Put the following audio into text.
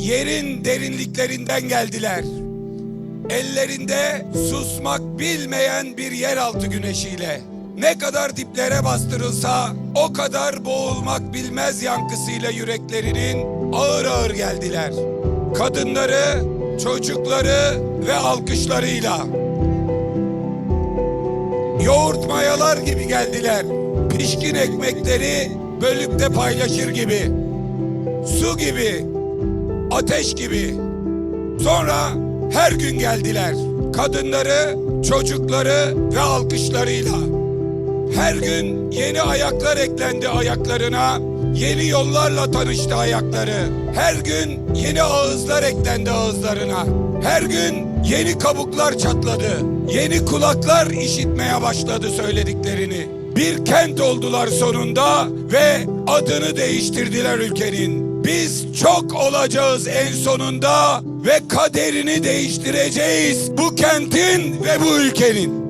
yerin derinliklerinden geldiler. Ellerinde susmak bilmeyen bir yeraltı güneşiyle. Ne kadar diplere bastırılsa o kadar boğulmak bilmez yankısıyla yüreklerinin ağır ağır geldiler. Kadınları, çocukları ve alkışlarıyla. Yoğurt mayalar gibi geldiler. Pişkin ekmekleri bölüp de paylaşır gibi. Su gibi, ateş gibi. Sonra her gün geldiler. Kadınları, çocukları ve alkışlarıyla. Her gün yeni ayaklar eklendi ayaklarına. Yeni yollarla tanıştı ayakları. Her gün yeni ağızlar eklendi ağızlarına. Her gün yeni kabuklar çatladı. Yeni kulaklar işitmeye başladı söylediklerini. Bir kent oldular sonunda ve adını değiştirdiler ülkenin. Biz çok olacağız en sonunda ve kaderini değiştireceğiz bu kentin ve bu ülkenin.